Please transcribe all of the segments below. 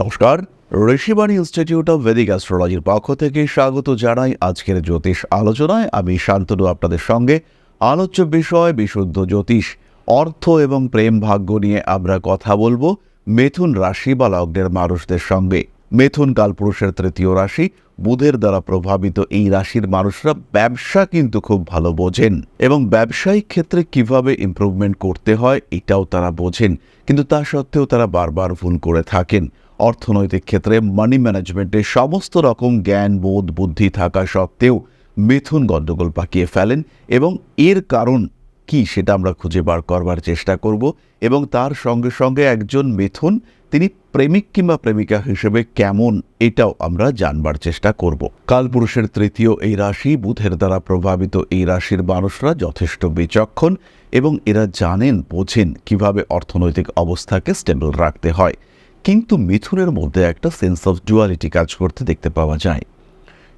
নমস্কার, Rishibani institute of Vedic অ্যাস্ট্রোলজির পক্ষ থেকে স্বাগত জানাই আজকের জ্যোতিষ আলোচনায়। আমি শান্তনু, আপনাদের সঙ্গে। আলোচ্য বিষয়, বিশুদ্ধ জ্যোতিষ, অর্থ এবং প্রেম ভাগ্য নিয়ে আমরা কথা বলব মেথুন রাশি বা লগ্নের মানুষদের সঙ্গে। মেথুন কালপুরুষের তৃতীয় রাশি, বুধের দ্বারা প্রভাবিত এই রাশির মানুষরা ব্যবসা কিন্তু খুব ভালো বোঝেন এবং ব্যবসায়িক ক্ষেত্রে কীভাবে ইমপ্রুভমেন্ট করতে হয় এটাও তারা বোঝেন। কিন্তু তা সত্ত্বেও তারা বারবার ভুল করে থাকেন। অর্থনৈতিক ক্ষেত্রে মানি ম্যানেজমেন্টে সমস্ত রকম জ্ঞান, বোধ, বুদ্ধি থাকা সত্ত্বেও মিথুন গণ্ডগোল পাকিয়ে ফেলেন এবং এর কারণ কি সেটা আমরা খুঁজে বার করবার চেষ্টা করব এবং তার সঙ্গে সঙ্গে একজন মিথুন, তিনি প্রেমিক কিংবা প্রেমিকা হিসেবে কেমন এটাও আমরা জানবার চেষ্টা করব। কালপুরুষের তৃতীয় এই রাশি বুধের দ্বারা প্রভাবিত এই রাশির মানুষরা যথেষ্ট বিচক্ষণ এবং এরা জানেন, বোঝেন কীভাবে অর্থনৈতিক অবস্থাকে স্টেবল রাখতে হয়। কিন্তু মিথুনের মধ্যে একটা সেন্স অফ ডুয়ালিটি কাজ করতে দেখতে পাওয়া যায়।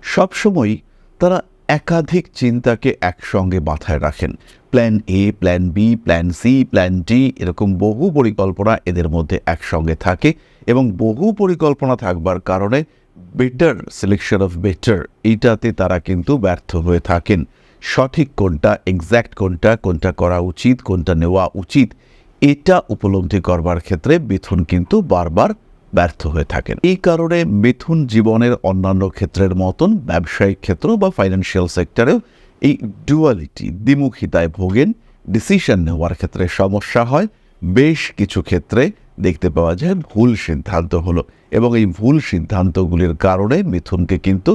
সবসময় তারা একাধিক চিন্তাকে একসঙ্গে মাথায় রাখেন। Plan A plan B plan C plan D এরকম বহু পরিকল্পনা এদের মধ্যে একসঙ্গে থাকে এবং বহু পরিকল্পনা থাকবার কারণে বেটার সিলেকশন অফ বেটার এইটাতে তারা কিন্তু ব্যর্থ হয়ে থাকেন। সঠিক কোনটা এক্স্যাক্ট কোনটা কোনটা করা উচিত, কোনটা নেওয়া উচিত এটা উপলব্ধি করবার ক্ষেত্রে মিথুন কিন্তু বারবার ব্যর্থ হয়ে থাকেন। এই কারণে মিথুন জীবনের অন্যান্য ক্ষেত্রের মতন ব্যবসায়িক ক্ষেত্র বা ফাইন্যান্সিয়াল সেক্টরেও এই ডুয়ালিটি দ্বিমুখিতায় ভোগেন। ডিসিশন নেওয়ার ক্ষেত্রে সমস্যা হয়। বেশ কিছু ক্ষেত্রে দেখতে পাওয়া যায় ভুল সিদ্ধান্ত হলো এবং এই ভুল সিদ্ধান্তগুলির কারণে মিথুনকে কিন্তু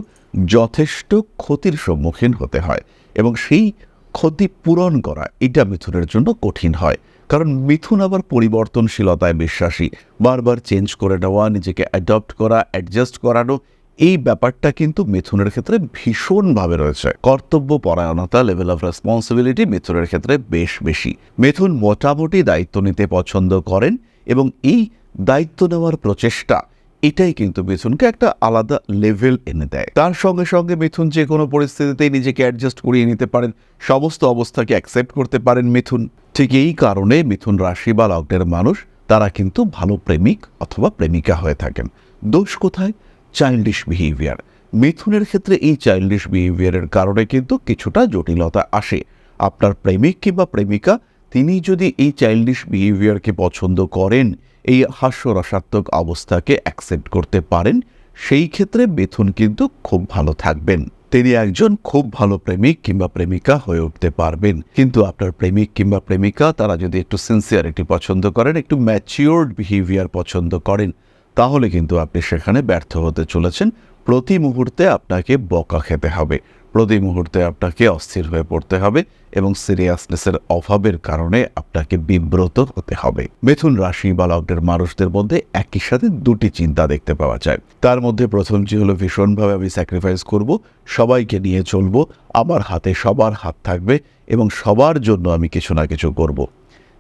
যথেষ্ট ক্ষতির সম্মুখীন হতে হয় এবং সেই ক্ষতি পূরণ করা এটা মিথুনের জন্য কঠিন হয়। কারণ মিথুন আবার পরিবর্তনশীলতায় বিশ্বাসী। বারবার চেঞ্জ করে নেওয়া, নিজেকে অ্যাডপ্ট করা অ্যাডজাস্ট করানো, এই ব্যাপারটা কিন্তু মিথুনের ক্ষেত্রে ভীষণভাবে রয়েছে। কর্তব্য পরায়ণতা লেভেল অফ রেসপন্সিবিলিটি মিথুনের ক্ষেত্রে বেশ বেশি। মিথুন মোটামুটি দায়িত্ব নিতে পছন্দ করেন এবং এই দায়িত্ব নেওয়ার প্রচেষ্টা এটাই কিন্তু মিথুনকে একটা আলাদা লেভেল এনে দেয়। তার সঙ্গে সঙ্গে মিথুন যে কোনো পরিস্থিতিতেই নিজেকে অ্যাডজাস্ট করিয়ে নিতে পারেন, সমস্ত অবস্থাকে অ্যাকসেপ্ট করতে পারেন মিথুন। ঠিক এই কারণে মিথুন রাশি বা লগ্নের মানুষ, তারা কিন্তু ভালো প্রেমিক অথবা প্রেমিকা হয়ে থাকেন। দোষ কোথায়? চাইল্ডিশ বিহেভিয়ার মিথুনের ক্ষেত্রে এই চাইল্ডিশ বিহেভিয়ারের কারণে কিন্তু কিছুটা জটিলতা আসে। আপনার প্রেমিক কিংবা প্রেমিকা, তিনি যদি এই চাইল্ডিশ বিহেভিয়ারকে পছন্দ করেন এই হাস্যরসাত্মক অবস্থাকে অ্যাকসেপ্ট করতে পারেন, সেই ক্ষেত্রে মিথুন কিন্তু খুব ভালো থাকবেন। তিনি একজন খুব ভালো প্রেমিক কিংবা প্রেমিকা হয়ে উঠতে পারবেন। কিন্তু আপনার প্রেমিক কিংবা প্রেমিকা, তারা যদি একটু সিনসিয়ারিটি পছন্দ করেন, একটু ম্যাচিওর্ড বিহেভিয়ার পছন্দ করেন, তাহলে কিন্তু আপনি সেখানে ব্যর্থ হতে চলেছেন। প্রতি মুহূর্তে আপনাকে বকা খেতে হবে। প্রতি মুহূর্তে আপনাকে অস্থির হয়ে পড়তে হবে। এবং সিরিয়াসনেসের অভাবের কারণে আপনাকে বিব্রত হতে হবে। মিথুন রাশি বা লগ্নের মানুষদের মধ্যে একই সাথে দুটি চিন্তা দেখতে পাওয়া যায়। তার মধ্যে প্রথমটি হলো ভীষণভাবে আমি স্যাক্রিফাইস করব, সবাইকে নিয়ে চলবো, আমার হাতে সবার হাত থাকবে এবং সবার জন্য আমি কিছু না কিছু করব।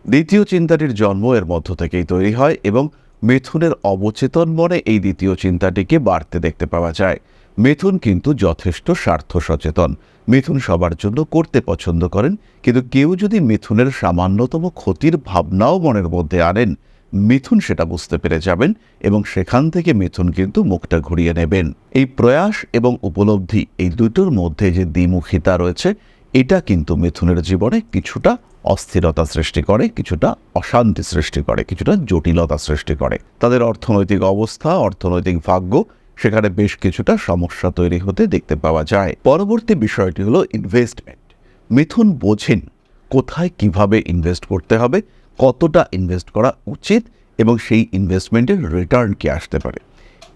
দ্বিতীয় চিন্তাটির জন্ম এর মধ্য থেকেই তৈরি হয় এবং মিথুনের অবচেতন মনে এই দ্বিতীয় চিন্তাটিকে বাড়তে দেখতে পাওয়া যায়। মিথুন কিন্তু যথেষ্ট স্বার্থ সচেতন মিথুন সবার জন্য করতে পছন্দ করেন, কিন্তু কেউ যদি মিথুনের সামান্যতম ক্ষতির ভাবনাও মনের মধ্যে আনেন, মিথুন সেটা বুঝতে পেরে যাবেন এবং সেখান থেকে মিথুন কিন্তু মুখটা ঘুরিয়ে নেবেন। এই প্রয়াস এবং উপলব্ধি এই দুটোর মধ্যে যে দ্বিমুখিতা রয়েছে, এটা কিন্তু মিথুনের জীবনে কিছুটা অস্থিরতা সৃষ্টি করে, কিছুটা অশান্তি সৃষ্টি করে, কিছুটা জটিলতা সৃষ্টি করে। তাদের অর্থনৈতিক অবস্থা, অর্থনৈতিক ভাগ্য সেখানে বেশ কিছুটা সমস্যা তৈরি হতে দেখতে পাওয়া যায়। পরবর্তী বিষয়টি হলো ইনভেস্টমেন্ট মিথুন বোঝেন কোথায় কীভাবে ইনভেস্ট করতে হবে, কতটা ইনভেস্ট করা উচিত এবং সেই ইনভেস্টমেন্টের রিটার্ন কি আসতে পারে।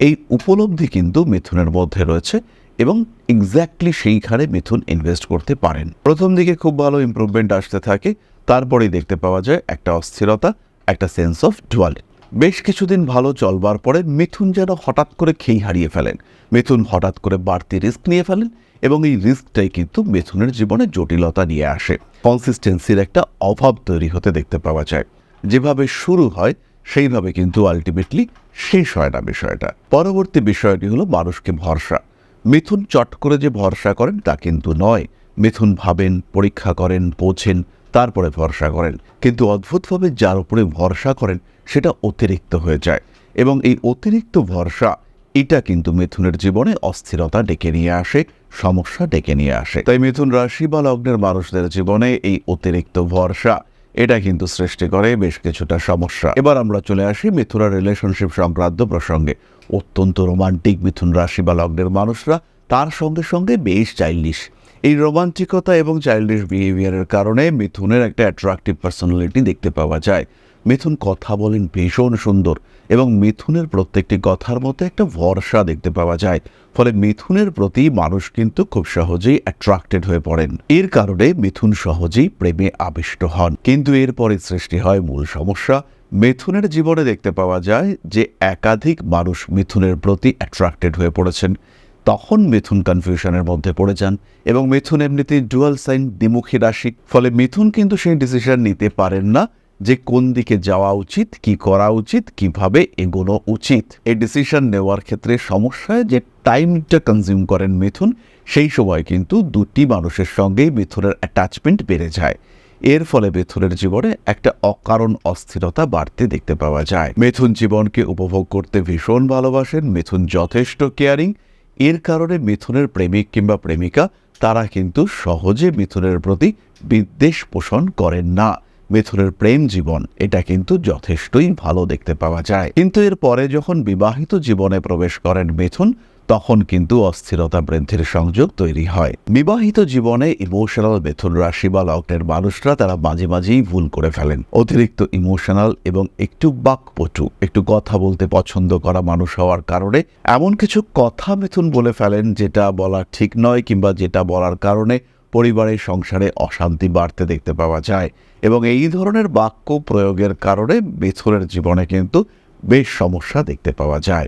এই উপলব্ধি কিন্তু মিথুনের মধ্যে রয়েছে এবং এক্স্যাক্টলি সেইখানে মিথুন ইনভেস্ট করতে পারেন। প্রথম দিকে খুব ভালো ইমপ্রুভমেন্ট আসতে থাকে, তারপরেই দেখতে পাওয়া যায় একটা অস্থিরতা, একটা সেন্স অফ ডুয়ালিটি বেশ কিছুদিন ভালো চলবার পরে মিথুন যেন হঠাৎ করে খেই হারিয়ে ফেলেন। মিথুন হঠাৎ করে বাড়তি রিস্ক নিয়ে ফেলেন এবং এই রিস্কটাই কিন্তু মিথুনের জীবনে জটিলতা নিয়ে আসে। কনসিস্টেন্সির একটা অভাব তৈরি হতে দেখতে পাওয়া যায়। যেভাবে শুরু হয়, সেইভাবে কিন্তু আলটিমেটলি শেষ হয় না বিষয়টা। পরবর্তী বিষয়টি হলো মানুষকে ভরসা। মিথুন চট করে যে ভরসা করেন তা কিন্তু নয়। মিথুন ভাবেন, পরীক্ষা করেন, বোঝেন, তারপরে ভরসা করেন। কিন্তু অদ্ভুতভাবে যার উপরে ভরসা করেন সেটা অতিরিক্ত হয়ে যায়। এবং এই অতিরিক্ত ভরসা, এটা কিন্তু মিথুনের জীবনে অস্থিরতা ডেকে নিয়ে আসে, সমস্যা ডেকে নিয়ে আসে। তাই মিথুন রাশি বা লগ্নের মানুষদের জীবনে এই অতিরিক্ত ভরসা, এটা কিন্তু সৃষ্টি করে বেশ কিছুটা সমস্যা। এবার আমরা চলে আসি মিথুনের রিলেশনশিপ সংক্রান্ত প্রসঙ্গে। অত্যন্ত রোমান্টিক মিথুন রাশি বা লগ্নের মানুষরা তার সঙ্গে সঙ্গে বেশ চাইল্ডিশ এই রোমান্টিকতা এবং চাইল্ডিশ বিহেভিয়ারের কারণে মিথুনের একটা অ্যাট্রাকটিভ পার্সোনালিটি দেখতে পাওয়া যায়। মিথুন কথা বলেন ভীষণ সুন্দর এবং মিথুনের প্রত্যেকটি কথার মধ্যে একটা ভরসা দেখতে পাওয়া যায়। ফলে মিথুনের প্রতি মানুষ কিন্তু খুব সহজেই অ্যাট্রাক্টেড হয়ে পড়েন। এর কারণে মিথুন সহজেই প্রেমে আবিষ্ট হন। কিন্তু এরপরে সৃষ্টি হয় মূল সমস্যা। মিথুনের জীবনে দেখতে পাওয়া যায় যে একাধিক মানুষ মিথুনের প্রতি অ্যাট্রাক্টেড হয়ে পড়েছেন। তখন মিথুন কনফিউশনের মধ্যে পড়ে যান এবং মিথুন এমনিতেই ডুয়াল সাইন দ্বিমুখী রাশি। ফলে মিথুন কিন্তু সেই ডিসিশন নিতে পারেন না। যে কোন দিকে যাওয়া উচিত, কি করা উচিত, কীভাবে এগোনো উচিত। এই ডিসিশন নেওয়ার ক্ষেত্রে সমস্যায় যে টাইমটা কনজিউম করেন মিথুন, সেই সময় কিন্তু দুটি মানুষের সঙ্গেই মিথুনের অ্যাটাচমেন্ট বেড়ে যায়। এর ফলে মিথুনের জীবনে একটা অকারণ অস্থিরতা বাড়তে দেখতে পাওয়া যায়। মিথুন জীবনকে উপভোগ করতে ভীষণ ভালোবাসেন, মিথুন যথেষ্ট কেয়ারিং এর কারণে মিথুনের প্রেমিক কিংবা প্রেমিকা, তারা কিন্তু সহজে মিথুনের প্রতি বিদ্বেষ পোষণ করেন না। মিথুনের প্রেম জীবন, এটা কিন্তু যথেষ্টই ভালো দেখতে পাওয়া যায়। কিন্তু এর পরে যখন বিবাহিত জীবনে প্রবেশ করেন মিথুন, তখন কিন্তু অস্থিরতা বৃদ্ধির সংযোগ তৈরি হয়। বিবাহিত জীবনে ইমোশনাল মিথুন রাশি বা লগ্নের মানুষরা তারা মাঝে মাঝেই ভুল করে ফেলেন। অতিরিক্ত ইমোশনাল এবং একটু বাকপটু, একটু কথা বলতে পছন্দ করা মানুষ হওয়ার কারণে এমন কিছু কথা মিথুন বলে ফেলেন যেটা বলা ঠিক নয় কিংবা যেটা বলার কারণে পরিবারের সংসারে অশান্তি বাড়তে দেখতে পাওয়া যায় এবং এই ধরনের বাক্য প্রয়োগের কারণে মিথুনের জীবনে কিন্তু বেশ সমস্যা দেখতে পাওয়া যায়।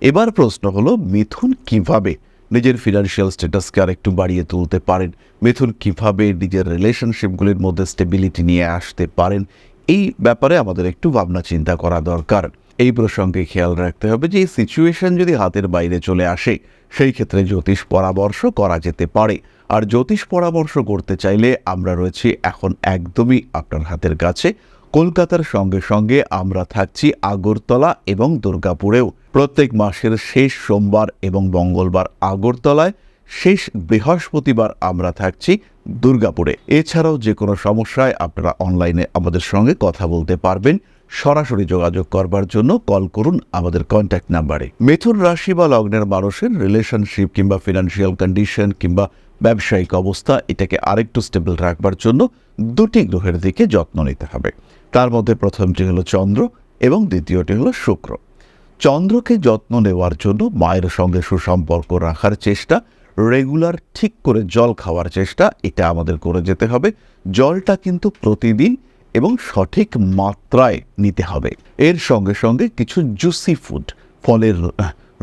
এবার প্রশ্ন হলো, মিথুন কীভাবে নিজের ফিনান্সিয়াল স্ট্যাটাসকে আর একটু বাড়িয়ে তুলতে পারেন? মিথুন কীভাবে নিজের রিলেশনশিপগুলির মধ্যে স্টেবিলিটি নিয়ে আসতে পারেন? এই ব্যাপারে আমাদের একটু ভাবনা চিন্তা করা দরকার। এই প্রসঙ্গে খেয়াল রাখতে হবে যে, এই সিচুয়েশন যদি হাতের বাইরে চলে আসে, সেই ক্ষেত্রে জ্যোতিষ পরামর্শ করা যেতে পারে। আর জ্যোতিষ পরামর্শ করতে চাইলে আমরা রয়েছি এখন একদমই আপনার হাতের কাছে। কলকাতার সঙ্গে সঙ্গে আমরা থাকছি আগরতলা এবং দুর্গাপুরেও। প্রত্যেক মাসের শেষ সোমবার এবং মঙ্গলবার আগরতলায়, শেষ বৃহস্পতিবার আমরা থাকছি দুর্গাপুরে। এছাড়াও যে কোনো সমস্যায় আপনারা অনলাইনে আমাদের সঙ্গে কথা বলতে পারবেন। সরাসরি যোগাযোগ করবার জন্য কল করুন আমাদের কন্ট্যাক্ট নাম্বারে মিথুন রাশি বা লগ্নের মানুষের রিলেশনশিপ কিংবা ফিনান্সিয়াল কন্ডিশন কিংবা ব্যবসায়িক অবস্থা এটাকে আরেকটু স্টেবল রাখবার জন্য দুটি গ্রহের দিকে যত্ন নিতে হবে। তার মধ্যে প্রথমটি হলো চন্দ্র এবং দ্বিতীয়টি হলো শুক্র। চন্দ্রকে যত্ন নেওয়ার জন্য মায়ের সঙ্গে সুসম্পর্ক রাখার চেষ্টা রেগুলার ঠিক করে জল খাওয়ার চেষ্টা, এটা আমাদের করে যেতে হবে। জলটা কিন্তু প্রতিদিন এবং সঠিক মাত্রায় নিতে হবে। এর সঙ্গে সঙ্গে কিছু জুসি ফুড ফলের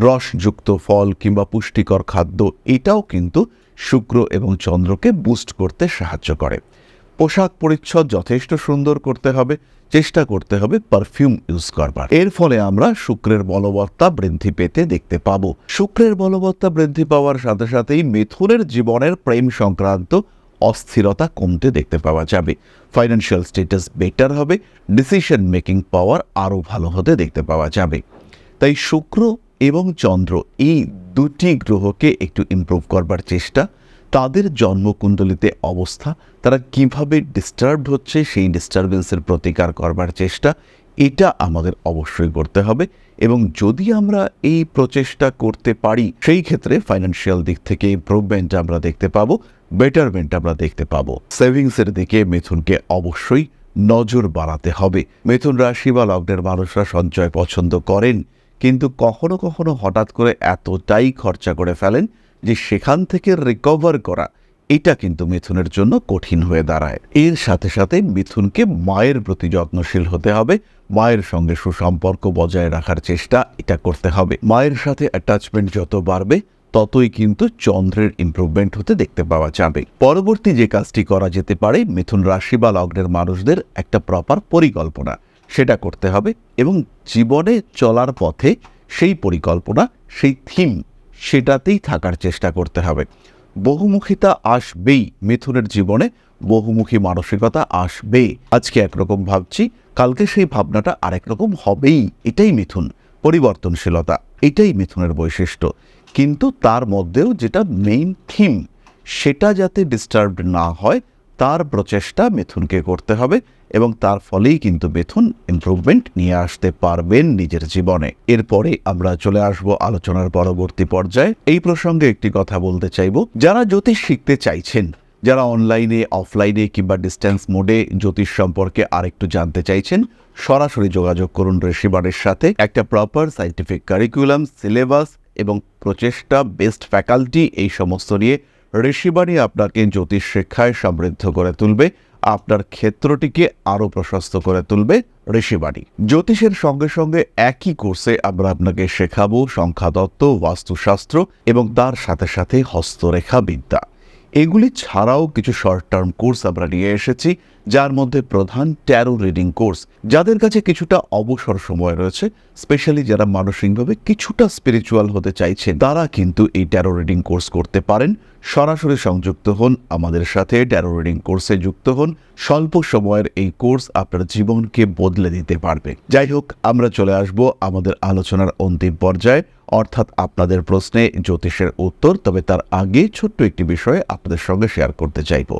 রসযুক্ত ফল কিংবা পুষ্টিকর খাদ্য, এটাও কিন্তু শুক্র এবং চন্দ্রকে বুস্ট করতে সাহায্য করে। পোশাক পরিচ্ছদ যথেষ্ট সুন্দর করতে হবে, চেষ্টা করতে হবে পারফিউম ইউজ করবার। এর ফলে আমরা শুক্রের বলবত্তা বৃদ্ধি পেতে দেখতে পাবো। শুক্রের বলবত্তা বৃদ্ধি পাওয়ার সাথে সাথেই মিথুনের জীবনের প্রেম সংক্রান্ত অস্থিরতা কমতে দেখতে পাওয়া যাবে। ফাইন্যান্সিয়াল স্ট্যাটাস বেটার হবে ডিসিশন মেকিং পাওয়ার আরও ভালো হতে দেখতে পাওয়া যাবে। তাই শুক্র এবং চন্দ্র এই দুটি গ্রহকে একটু ইমপ্রুভ করবার চেষ্টা। তাদের জন্মকুণ্ডলিতে অবস্থা, তারা কীভাবে ডিস্টার্বড হচ্ছে, সেই ডিস্টারবেন্সের প্রতিকার করবার চেষ্টা, এটা আমাদের অবশ্যই করতে হবে। এবং যদি আমরা এই প্রচেষ্টা করতে পারি, সেই ক্ষেত্রে ফাইন্যান্সিয়াল দিক থেকে ইম্প্রুভমেন্ট আমরা দেখতে পাবো বেটারমেন্ট আমরা দেখতে পাবো। সেভিংসের দিকে মিথুনকে অবশ্যই নজর বাড়াতে হবে। মিথুন রাশি বা লগ্নের মানুষরা সঞ্চয় পছন্দ করেন। কিন্তু কখনো কখনো হঠাৎ করে এতটাই খরচা করে ফেলেন যে সেখান থেকে রিকভার করা, এটা কিন্তু মিথুনের জন্য কঠিন হয়ে দাঁড়ায়। এর সাথে সাথে মিথুনকে মায়ের প্রতি যত্নশীল হতে হবে, মায়ের সঙ্গে সুসম্পর্ক বজায় রাখার চেষ্টা এটা করতে হবে। মায়ের সাথে অ্যাটাচমেন্ট যত বাড়বে, ততই কিন্তু চন্দ্রের ইমপ্রুভমেন্ট হতে দেখতে পাওয়া যাবে। পরবর্তী যে কাজটি করা যেতে পারে, মিথুন রাশি বা লগ্নের মানুষদের একটা প্রপার পরিকল্পনা। সেটা করতে হবে এবং জীবনে চলার পথে সেই পরিকল্পনা, সেই থিম সেটাতেই থাকার চেষ্টা করতে হবে। বহুমুখিতা আসবেই মিথুনের জীবনে, বহুমুখী মানসিকতা আসবে। আজকে একরকম ভাবছি, কালকে সেই ভাবনাটা আরেক রকম হবেই, এটাই মিথুন, পরিবর্তনশীলতা, এটাই মিথুনের বৈশিষ্ট্য। কিন্তু তার মধ্যেও যেটা মেইন থিম সেটা যাতে ডিস্টার্বড না হয়, তার প্রচেষ্টা মিথুনকে করতে হবে। এবং তার ফলেই কিন্তু মিথুন ইমপ্রুভমেন্ট নিয়ে আসতে পারবেন নিজের জীবনে। এরপরে আমরা চলে আসব আলোচনার পরবর্তী পর্যায়ে। এই প্রসঙ্গে একটি কথা বলতে চাইব। যারা জ্যোতিষ শিখতে চাইছেন, যারা অনলাইনে অফলাইনে কিংবা ডিস্ট্যান্স মোডে জ্যোতিষ সম্পর্কে আরেকটু জানতে চাইছেন, সরাসরি যোগাযোগ করুন ঋষিবারের সাথে। একটা প্রপার সাইন্টিফিক কারিকুলাম সিলেবাস এবং প্রচেষ্টা বেস্ট ফ্যাকাল্টি এই সমস্ত নিয়ে ঋষিবাণী আপনাকে জ্যোতিষ শিক্ষায় সমৃদ্ধ করে তুলবে। আপনার ক্ষেত্রটিকে আরও প্রশস্ত করে তুলবে ঋষিবাণী। জ্যোতিষের সঙ্গে সঙ্গে একই কোর্সে আমরা আপনাকে শেখাবো সংখ্যাতত্ত্ব বাস্তুশাস্ত্র এবং তার সাথে সাথে হস্তরেখা বিদ্যা এগুলি ছাড়াও কিছু শর্ট টার্ম কোর্স আমরা নিয়ে এসেছি। যার মধ্যে প্রধান ট্যারো রিডিং কোর্স যাদের কাছে কিছুটা অবসর সময় রয়েছে স্পেশালি যারা মানসিকভাবে কিছুটা স্পিরিচুয়াল হতে চাইছেন, তারা কিন্তু এই ট্যারো রিডিং কোর্স করতে পারেন। সরাসরি সংযুক্ত হন আমাদের সাথে ট্যারো রিডিং কোর্সে যুক্ত হন। স্বল্প সময়ের এই কোর্স আপনার জীবনকে বদলে দিতে পারবে। যাই হোক, আমরা চলে আসব আমাদের আলোচনার অন্তিম পর্যায়ে। অর্থাৎ আপনাদের প্রশ্নে জ্যোতিষের উত্তর, তবে তার আগে ছোট্ট একটি বিষয়ে আপনাদের সঙ্গে শেয়ার করতে চাইব।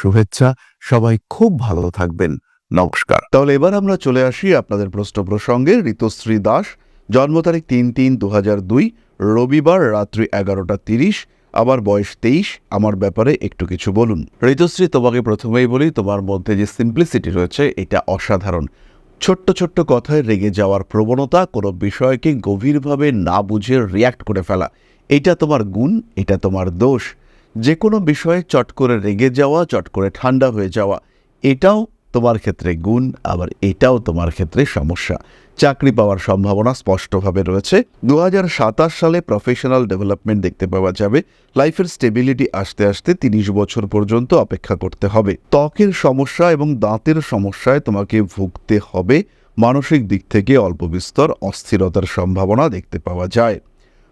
শুভেচ্ছা। সবাই খুব ভালো থাকবেন। নমস্কার। তাহলে এবার আমরা চলে আসি আপনাদের প্রশ্ন প্রসঙ্গে। ঋতুশ্রী দাস, জন্ম তারিখ তিন তিন দু দুই, রবিবার রাত্রি এগারোটা তিরিশ, আবার বয়স তেইশ, আমার ব্যাপারে একটু কিছু বলুন। ঋতুশ্রী, তোমাকে প্রথমেই বলি, তোমার মধ্যে যে সিম্পলিসিটি রয়েছে, এটা অসাধারণ। ছোট্ট ছোট্ট কথায় রেগে যাওয়ার প্রবণতা, কোনো বিষয়কে গভীরভাবে না বুঝে রিয়াক্ট করে ফেলা, এটা তোমার গুণ, এটা তোমার দোষ। যে কোনো বিষয়ে চট করে রেগে যাওয়া, চট করে ঠান্ডা হয়ে যাওয়া, এটাও তোমার ক্ষেত্রে গুণ, আবার এটাও তোমার ক্ষেত্রে সমস্যা। চাকরি পাওয়ার সম্ভাবনা স্পষ্টভাবে রয়েছে। দু হাজার সাতাশ সালে প্রফেশনাল ডেভেলপমেন্ট দেখতে পাওয়া যাবে। লাইফের স্টেবিলিটি আসতে আসতে তিরিশ বছর পর্যন্ত অপেক্ষা করতে হবে। ত্বকের সমস্যা এবং দাঁতের সমস্যায় তোমাকে ভুগতে হবে। মানসিক দিক থেকে অল্প বিস্তর অস্থিরতার সম্ভাবনা দেখতে পাওয়া যায়।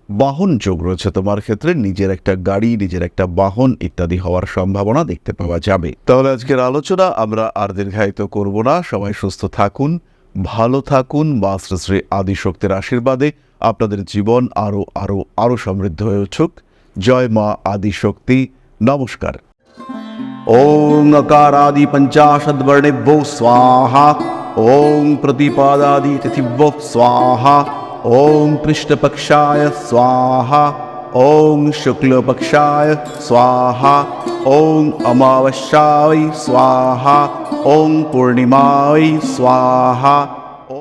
বাহন যোগ রয়েছে তোমার ক্ষেত্রে। নিজের একটা গাড়ি, নিজের একটা বাহন ইত্যাদি হওয়ার সম্ভাবনা দেখতে পাওয়া যাবে। তাহলে আজকের আলোচনা আমরা আর দীর্ঘায়িত করব না। সবাই সুস্থ থাকুন, ভালো থাকুন বা শ্রী আদিশক্তির আশীর্বাদে আপনাদের জীবন আরও আরও আরও সমৃদ্ধ হয়ে উঠুক। জয় মা আদিশক্তি। নমস্কার। ওং আকারাদি পঞ্চাশদ বর্ণেভ্যো স্বাহা। ওং প্রতিপাদাদি তিথিভ্যো স্বাহা। ॐ कृष्णपक्षाय स्वाहा ॐ शुक्लपक्षाय स्वाहा ॐ अमावस्याय स्वाहा ॐ पूर्णिमाय स्वाहा